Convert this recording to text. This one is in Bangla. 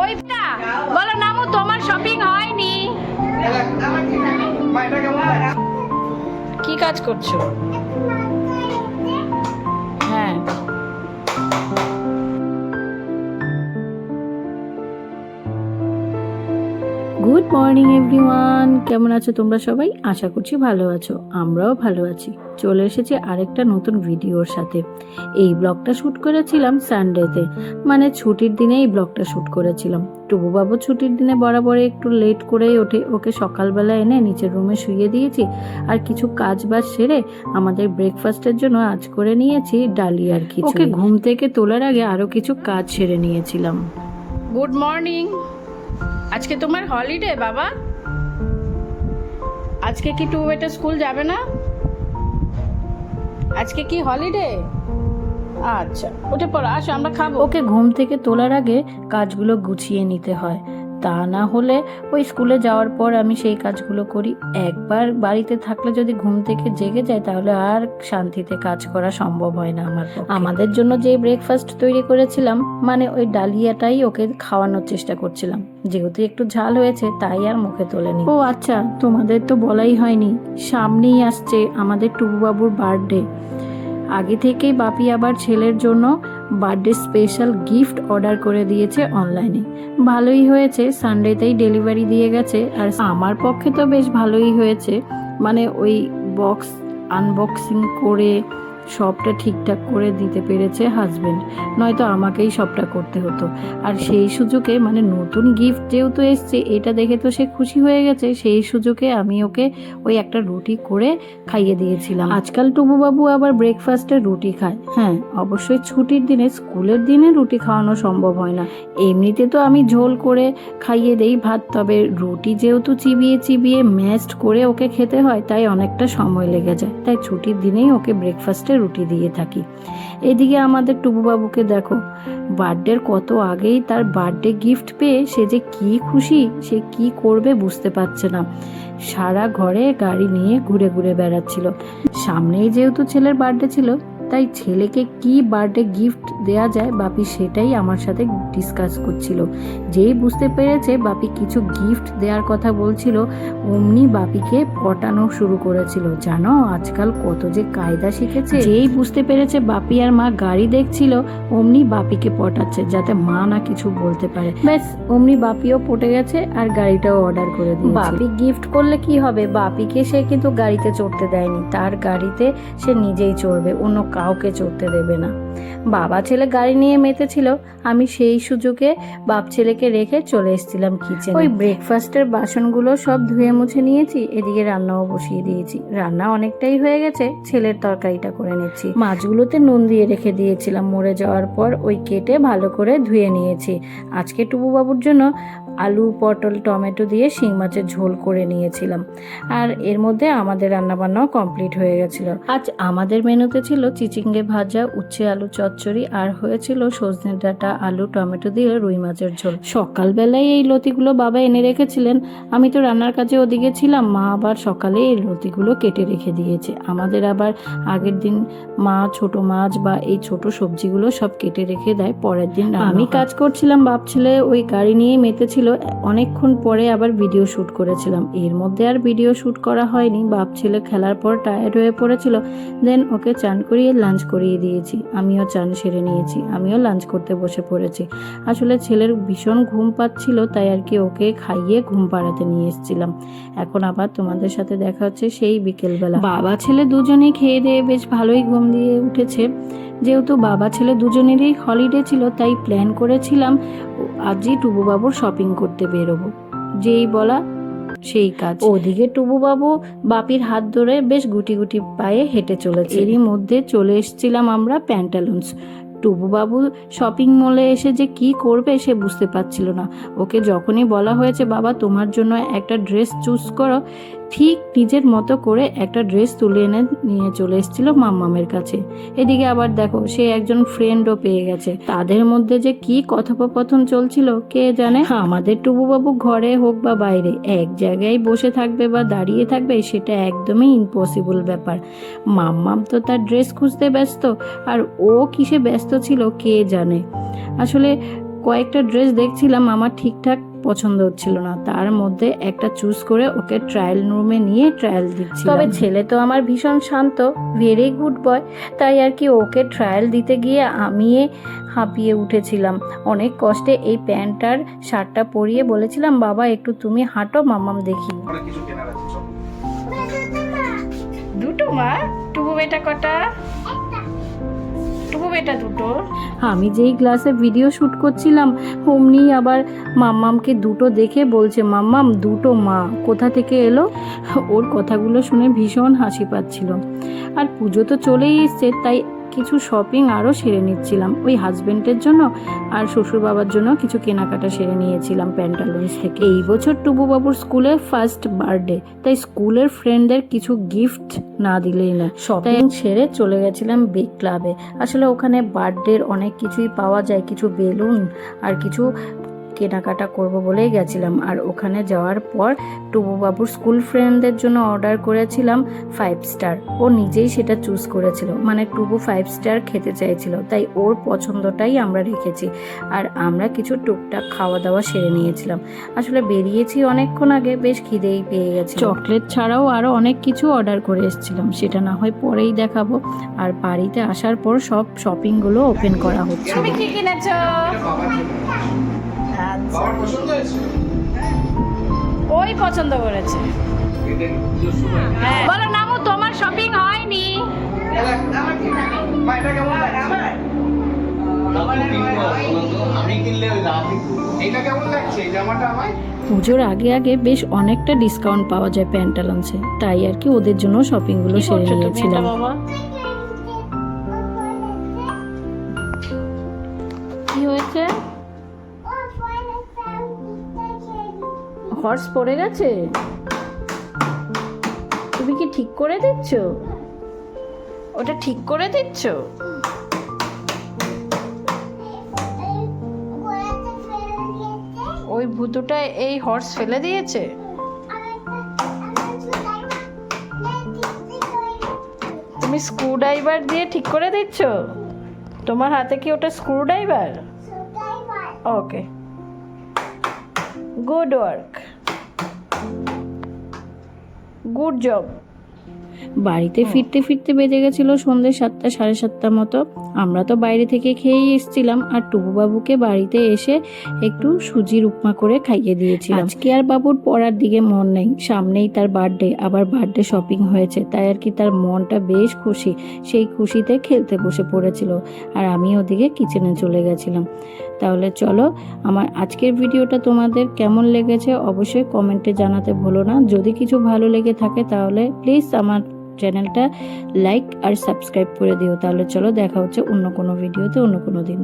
ওইটা? বলো নামু তোমার শপিং হয়নি। কি কাজ করছ? গুড মর্নিং এভরিওয়ান কেমন আছো তোমরা সবাই? আশা করছি ভালো আছো। আমরাও ভালো আছি। চলে এসেছি আরেকটা নতুন ভিডিওর সাথে। এই ব্লগটা শ্যুট করেছিলাম সানডেতে মানে ছুটির দিনে এই ব্লগটা শ্যুট করেছিলাম। টুবুবাবু ছুটির দিনে বরাবর একটু লেট করেই ওঠে। ওকে সকালবেলা এনে নিচের রুমে শুয়ে দিয়েছি। আর কিছু কাজ বাজ সেরে আমাদের ব্রেকফাস্টের জন্য আজ করে নিয়েছি ডালি আর খিচুড়ি। ওকে ঘুম থেকে তোলার আগে আরও কিছু কাজ সেরে নিয়েছিলাম। গুড মর্নিং আজকে তোমার হলিডে বাবা। আজকে কি টু এটা স্কুল যাবে না? আজকে কি হলিডে আচ্ছা উঠে পড়ো, আসো, আমরা খাব। ওকে ঘুম থেকে তোলার আগে কাজগুলো গুছিয়ে নিতে হয়। তা না হলে ওই স্কুলে যাওয়ার পর আমি সেই কাজগুলো করি। একবার বাড়িতে থাকলে যদি ঘুম থেকে জেগে যায়, তাহলে আর শান্তিতে কাজ করা সম্ভব হয় না আমার আমাদের জন্য যে ব্রেকফাস্ট তৈরি করেছিলাম মানে ওই ডালিয়াটাই ওকে খাওয়ানোর চেষ্টা করছিলাম। যেহেতু একটু ঝাল হয়েছে, তাই আর মুখে তোলেনি। ও আচ্ছা তোমাদের তো বলাই হয়নি। সামনেই আসছে আমাদের টুবুবাবুর বার্থডে আগে থেকেই বাপি আবার ছেলের জন্য বার্থডে স্পেশাল গিফট অর্ডার করে দিয়েছে অনলাইনে। ভালোই হয়েছে, সানডেতেই ডেলিভারি দিয়ে গেছে, আর আমার পক্ষে তো বেশ ভালোই হয়েছে। মানে ওই বক্স আনবক্সিং করে সবটা ঠিকঠাক করে দিতে পেরেছে হাজবেন্ড নয়তো আমাকেই সবটা করতে হতো। আর সেই সুযোগে মানে নতুন গিফট যেহেতু এসছে, এটা দেখে তো সে খুশি হয়ে গেছে। সেই সুযোগে আমি ওকে ওই একটা রুটি করে খাইয়ে দিয়েছিলাম। আজকাল টুবুবাবু আবার ব্রেকফাস্টে রুটি খায়। হ্যাঁ অবশ্যই ছুটির দিনে, স্কুলের দিনে রুটি খাওয়ানো সম্ভব হয় না। এমনিতে তো আমি ঝোল করে খাইয়ে দেই ভাত, তবে রুটি যেহেতু চিবিয়ে চিবিয়ে ম্যাশড করে ওকে খেতে হয়, তাই অনেকটা সময় লেগে যায়। তাই ছুটির দিনেই ওকে ব্রেকফাস্টে রুটি দিয়ে থাকি। এদিকে আমাদের টুবুবাবুকে দেখো বার্থডের কত আগেই তার বার্থডে গিফট পেয়ে সে যে কি খুশি, সে কি করবে বুঝতে পারছে না। সারা ঘরে গাড়ি নিয়ে ঘুরে ঘুরে বেড়াচ্ছিল। সামনেই যেহেতু ছেলের বার্থডে ছিল তাই ছেলেকে কি বার্থডে গিফট দেয়া যায় বাপি সেটাই আমার সাথে ডিসকাস করছিল। যেই বুঝতে পেরেছে বাপি কিছু গিফট দেওয়ার কথা বলছিল, অমনি বাপিকে পটানো শুরু করেছিল। জানো, আজকাল কত যে কায়দা শিখেছে। যেই বুঝতে পেরেছে বাপি আর মা গাড়ি দেখছিল, অমনি বাপিকে পটাচ্ছে যাতে মা না কিছু বলতে পারে। ব্যাস, অমনি বাপিও পটে গেছে আর গাড়িটাও অর্ডার করে দিয়েছে। বাপি গিফট করলে কি হবে? বাপিকে সে কিন্তু গাড়িতে চড়তে দেয়নি। তার গাড়িতে সে নিজেই চড়বে, অন্য কাউকে চড়তে দেবে না। বাবা ছেলে গাড়ি নিয়ে মেতেছিল। আমি সেই সুযোগে বাপ ছেলেকে রেখে চলে এসেছিলাম কিচেনে ওই ব্রেকফাস্টের বাসনগুলো সব ধুয়ে মুছে নিয়েছি। এদিকে রান্নাও বসিয়ে দিয়েছি। রান্না অনেকটাই হয়ে গেছে। ছেলের তরকারিটা করে নিচ্ছি। মাছগুলোতে নুন দিয়ে রেখে দিয়েছিলাম। মরে যাওয়ার পর ওই কেটে ভালো করে ধুয়ে নিয়েছি। আজকে টুবু বাবুর জন্য আলু, পটল, টমেটো দিয়ে শিং মাছের ঝোল করে নিয়েছিলাম। আর এর মধ্যে আমাদের রান্নাবান্নাও কমপ্লিট হয়ে গেছিল। আজ আমাদের মেনুতে ছিল চিচিঙ্গে ভাজা উচ্ছে আলু চচ্চড়ি আর হয়েছিল সজনে ডাটা আলু টমেটো দিয়ে রুই মাছের ঝোল। সকালবেলায় এই লতিগুলো বাবা এনে রেখেছিলেন। আমি তো রান্নার কাজে ওদিকে ছিলাম মা আবার সকালে এই লতিগুলো কেটে রেখে দিয়েছে। আমাদের আবার আগের দিন মা ছোট মাছ বা এই ছোট সবজিগুলো সব কেটে রেখে দেয় পরের দিন আমি কাজ করছিলাম বাপ ছেলে ওই গাড়ি নিয়ে মেতেছিল। অনেকক্ষণ পরে আবার ভিডিও শ্যুট করেছিলাম। এর মধ্যে আর ভিডিও শ্যুট করা হয়নি। বাপ ছেলে খেলার পর টায়ার্ড হয়ে পড়েছিল। দেন ওকে চান করিয়ে লাঞ্চ করিয়ে দিয়েছি। আমিও চান সেরে নিয়েছি। আমিও লাঞ্চ করতে বসে পড়েছি। আসলে ছেলের ভীষণ ঘুম পাচ্ছিল, তাই আর কি ওকে খাইয়ে ঘুম পাড়াতে নিয়ে এসেছিলাম। এখন আবার তোমাদের সাথে দেখা হচ্ছে সেই বিকেলবেলা। বাবা ছেলে দুজনেই খেয়ে দিয়ে বেশ ভালোই ঘুম দিয়ে উঠেছে। যেহেতু বাবা ছেলে দুজনেরই হলিডে ছিল, তাই প্ল্যান করেছিলাম আজই টুবুবাবুর শপিং করতে বেরোবো। যেই বলা সেই কাজ। ওদিকে টুবুবাবু বাপির হাত ধরে বেশ গুটি গুটি পায়ে হেঁটে চলেছে। এরই মধ্যে চলে এসেছিলাম আমরা প্যান্টালুন্স। টুবুবাবু শপিং মলে এসে যে কি করবে সে বুঝতে পারছিল না। ওকে যখনই বলা হয়েছে বাবা তোমার জন্য একটা ড্রেস চুজ করো ঠিক নিজের মতো করে একটা ড্রেস তুলে এনে নিয়ে চলে এসেছিল মাম্মামের কাছে। এদিকে আবার দেখো, সে একজন ফ্রেন্ডও পেয়ে গেছে। তাদের মধ্যে যে কি কথোপকথন চলছিল, কে জানে? আমাদের টুবুবাবু ঘরে হোক বা বাইরে, এক জায়গায় বসে থাকবে বা দাঁড়িয়ে থাকবে, সেটা একদমই ইম্পসিবল ব্যাপার। মাম্মাম তো তার ড্রেস খুঁজতে ব্যস্ত, আর ও কিসে ব্যস্ত ছিল, কে জানে? আসলে কয়েকটা ড্রেস দেখছিলাম, আমার ঠিকঠাক পছন্দ হচ্ছিল না। তার মধ্যে একটা চুজ করে ওকে ট্রায়াল রুমে নিয়ে ট্রায়াল দিচ্ছি তবে ছেলে তো আমার ভীষণ শান্ত ভেরি গুড বয়। তাই আর কি ওকে ট্রায়াল দিতে গিয়ে আমিয়ে হাঁপিয়ে উঠেছিলাম। অনেক কষ্টে এই প্যান্টটার শার্টটা পরিয়ে বলেছিলাম বাবা একটু তুমি হাঁটো মামাম দেখি। অনেক কিছু কেনার আছে চলো। দুটো মা? টুবু বেটা কটা? বেটা দুটো। আমি যেই ক্লাসে ভিডিও শুট করছিলাম, অমনি আবার মাম্মামকে দুটো দেখে বলছে, মাম্মাম, দুটো মা, কোথা থেকে এলো? ওর কথাগুলো শুনে ভীষণ হাসি পাচ্ছিল। আর পুজো তো চলেই এসছে, তাই কিছু শপিং আরও সেরে নিচ্ছিলাম। ওই হাজব্যান্ডের জন্য আর শ্বশুর বাবার জন্য কিছু কেনাকাটা সেরে নিয়েছিলাম প্যান্টালুন্স থেকে। এই বছর টুবু বাবুর স্কুলে ফার্স্ট বার্থডে তাই স্কুলের ফ্রেন্ডদের কিছু গিফট না দিলেই না শপিং সেরে চলে গেছিলাম বিগ ক্লাবে আসলে ওখানে বার্থডের অনেক কিছুই পাওয়া যায় কিছু বেলুন আর কিছু কেনাকাটা করব বলেই গেছিলাম। আর ওখানে যাওয়ার পর টুবু বাবুর স্কুল ফ্রেন্ডদের জন্য অর্ডার করেছিলাম ফাইভ স্টার ও নিজেই সেটা চুজ করেছিল। মানে টুবু ফাইভ স্টার খেতে চাইছিল। তাই ওর পছন্দটাই আমরা রেখেছি। আর আমরা কিছু টুকটাক খাওয়া দাওয়া সেরে নিয়েছিলাম। আসলে বেরিয়েছি অনেকক্ষণ আগে, বেশ খিদেই পেয়ে গেছে। চকলেট ছাড়াও আরও অনেক কিছু অর্ডার করে এসেছিলাম। সেটা না হয় পরেই দেখাবো। আর বাড়িতে আসার পর সব শপিংগুলো ওপেন করা হচ্ছে। তুমি কি কিনেছো? ওই পছন্দ করেছে। হ্যাঁ। বলো নামু তোমার শপিং হয়নি। মা এটা কেমন লাগছে? আমি কিনলে ওই লাভ এইটা কেমন লাগছে? এই জামাটা আমায়? পুজোর আগে আগে বেশ অনেকটা ডিসকাউন্ট পাওয়া যায় প্যান্টালন্সে তাই আর কি ওদের জন্য শপিংগুলো সেরে নিয়েছিলাম। কি হয়েছে? হর্স পড়ে গেছে? তুমি কি ঠিক করে দিচ্ছ? ওটা ঠিক করে দিচ্ছ? ওই ভূতুটা এই হর্স ফেলে দিয়েছে? তুমি স্ক্রু ড্রাইভার দিয়ে ঠিক করে দিচ্ছ? তোমার হাতে কি ওটা screw driver okay good work good job বাড়িতে ফিরতে ফিরতে বেজে গেছিল সন্ধ্যে সাতটা সাড়ে সাতটা মতো। আমরা তো বাইরে থেকে খেয়েই এসেছিলাম আর টুবু বাবুকে বাড়িতে এসে একটু সুজির উপমা করে খাইয়ে দিয়েছিলাম। আজকে আর বাবুর পড়ার দিকে মন নেই। সামনেই তার বার্থডে আবার বার্থডে শপিং হয়েছে। তাই আর কি তার মনটা বেশ খুশি। সেই খুশিতে খেলতে বসে পড়েছিল আর আমি ওদিকে কিচেনে চলে গেছিলাম। তাহলে চলো আমার আজকের ভিডিওটা তোমাদের কেমন লেগেছে অবশ্যই কমেন্টে জানাতে ভুলো না। যদি কিছু ভালো লেগে থাকে তাহলে প্লিজ আমার চ্যানেলটা লাইক আর সাবস্ক্রাইব করে দিও। তাহলে চলো দেখা হচ্ছে অন্য কোনো ভিডিওতে অন্য কোনো দিন।